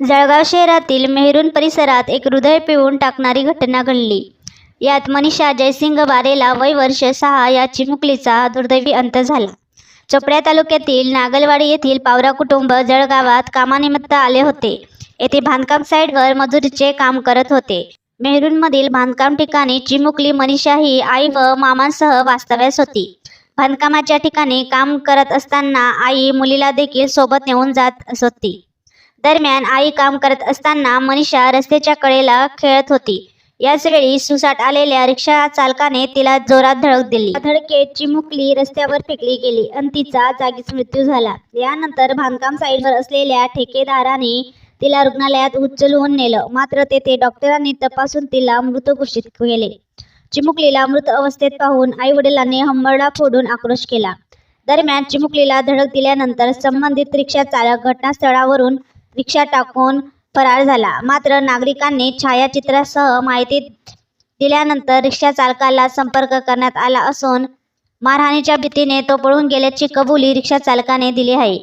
जळगाव शहरातील मेहरून परिसरात एक हृदय पिळून टाकणारी घटना घडली. यात मनीषा जयसिंग बारेला वय वर्ष सहा या चिमुकलीचा दुर्दैवी अंत झाला. चोपड्या तालुक्यातील नागलवाडी येथील पावरा कुटुंब जळगावात कामानिमित्त आले होते. येथे बांधकाम साईटवर मजुरीचे काम करत होते. मेहरूनमधील बांधकाम ठिकाणी चिमुकली मनीषा ही आई व मामांसह वास्तव्यास होती. बांधकामाच्या ठिकाणी काम करत असताना आई मुलीला देखील सोबत नेऊन जात होती. दरम्यान आई काम करत असताना मनीषा रस्त्याच्या कडेला खेळत होती. याच वेळी सुसाट आलेल्या रिक्षा चालकाने तिला जोरात धडक दिली. धडकेत चिमुकली रस्त्यावर फेकली गेली आणि तिचा जागीच मृत्यू झाला. यानंतर बांधकाम साईडवर असलेल्या ठेकेदाराने तिला रुग्णालयात उचलवून नेलं. मात्र तेथे डॉक्टरांनी तपासून तिला मृत घोषित केले. चिमुकलीला मृत अवस्थेत पाहून आई वडिलांनी हंबरडा फोडून आक्रोश केला. दरम्यान चिमुकलीला धडक दिल्यानंतर संबंधित रिक्षा चालक घटनास्थळावरून रिक्षा टाकून फरार झाला. मात्र नागरिकांनी छायाचित्रासह माहिती दिल्यानंतर रिक्षा चालकाला संपर्क करण्यात आला असून मारहाणीच्या भीतीने तो पळून गेल्याची कबुली रिक्षा चालकाने दिली आहे.